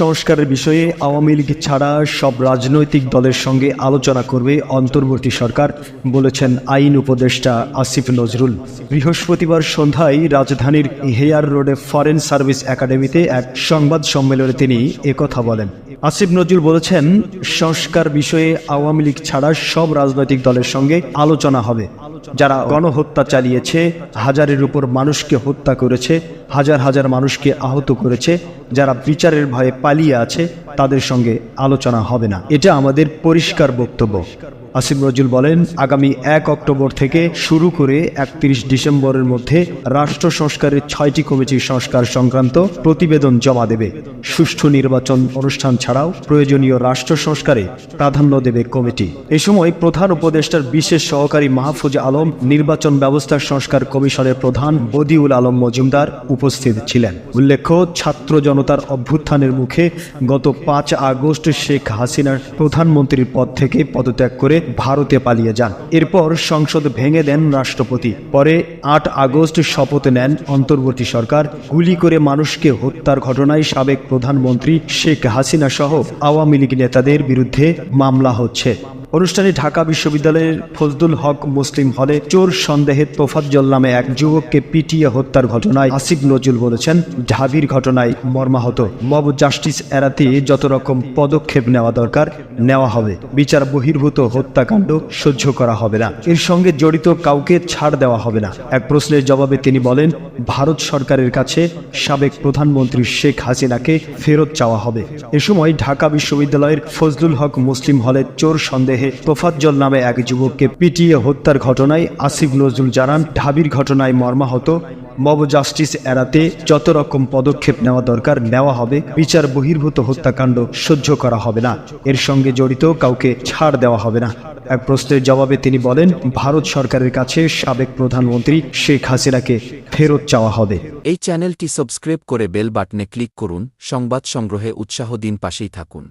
সংস্কারের বিষয়ে আওয়ামী লীগ ছাড়া সব রাজনৈতিক দলের সঙ্গে আলোচনা করবে অন্তর্বর্তী সরকার, বলেছেন আইন উপদেষ্টা আসিফ নজরুল। বৃহস্পতিবার সন্ধ্যায় রাজধানীর হেয়ার রোডে ফরেন সার্ভিস একাডেমিতে এক সংবাদ সম্মেলনে তিনি একথা বলেন। আসিফ নজরুল বলেছেন, সংস্কার বিষয়ে আওয়ামী লীগ ছাড়া সব রাজনৈতিক দলের সঙ্গে আলোচনা হবে। যারা গণহত্যা চালিয়েছে, হাজারের উপর মানুষকে হত্যা করেছে, হাজার হাজার মানুষকে আহত করেছে যারা বিচারের ভয়ে পালিয়ে আছে, তাদের সঙ্গে আলোচনা হবে না। এটা আমাদের পরিষ্কার বক্তব্য। আসিফ নজরুল বলেন, আগামী এক অক্টোবর থেকে শুরু করে একত্রিশ ডিসেম্বরের মধ্যে রাষ্ট্র সংস্কারের ছয়টি কমিটির সংস্কার সংক্রান্ত প্রতিবেদন জমা দেবে। সুষ্ঠু নির্বাচন অনুষ্ঠান ছাড়াও প্রয়োজনীয় রাষ্ট্র সংস্কারে প্রাধান্য দেবে কমিটি। এ সময় প্রধান উপদেষ্টার বিশেষ সহকারী মাহফুজ আলম, নির্বাচন ব্যবস্থা সংস্কার কমিশনের প্রধান বদিউল আলম মজুমদার উপস্থিত ছিলেন। উল্লেখ্য ছাত্র জনতার অভ্যুত্থানের মুখে গত পাঁচ আগস্ট শেখ হাসিনার প্রধানমন্ত্রীর পদ থেকে পদত্যাগ করে ভারতে পালিয়ে যান। এরপর সংসদ ভেঙে দেন রাষ্ট্রপতি। পরে আট আগস্ট শপথ নেন অন্তর্বর্তী সরকার। গুলি করে মানুষকে হত্যার ঘটনায় সাবেক প্রধানমন্ত্রী শেখ হাসিনা সহ আওয়ামী লীগ নেতাদের বিরুদ্ধে মামলা হচ্ছে। অনুষ্ঠানে ঢাকা বিশ্ববিদ্যালয়ের ফজলুল হক মুসলিম হলে চোর সন্দেহে তোফাজ্জল নামে এক যুবককে পিটিয়ে হত্যার ঘটনায় আসিফ নজরুল বলেছেন, ঢাবির ঘটনায় মর্মাহত। মব জাস্টিস এড়াতে যত রকম পদক্ষেপ নেওয়া দরকার, নেওয়া হবে। বিচার বহির্ভূত হত্যাকাণ্ড সহ্য করা হবে না। এর সঙ্গে জড়িত কাউকে ছাড় দেওয়া হবে না। এক প্রশ্নের জবাবে তিনি বলেন, ভারত সরকারের কাছে সাবেক প্রধানমন্ত্রী শেখ হাসিনাকে ফেরত চাওয়া হবে। এ সময় ঢাকা বিশ্ববিদ্যালয়ের ফজলুল হক মুসলিম হলে চোর সন্দেহে তোফাজ্জল নামে এক যুবককে পিটিয়ে হত্যার ঘটনায় আসিফ নজরুল জানান, ঢাবির ঘটনায় মর্মাহত। মব জাস্টিস এড়াতে যত রকম পদক্ষেপ নেওয়া দরকার, নেওয়া হবে। বিচার বহির্ভূত হত্যাকাণ্ড সহ্য করা হবে না। এর সঙ্গে জড়িত কাউকে ছাড় দেওয়া হবে না। এক প্রশ্নের জবাবে তিনি বলেন, ভারত সরকারের কাছে সাবেক প্রধানমন্ত্রী শেখ হাসিনাকে ফেরত চাওয়া হবে। এই চ্যানেলটি সাবস্ক্রাইব করে বেল বাটনে ক্লিক করুন। সংবাদ সংগ্রহে উৎসাহ দিন পাশেই থাকুন।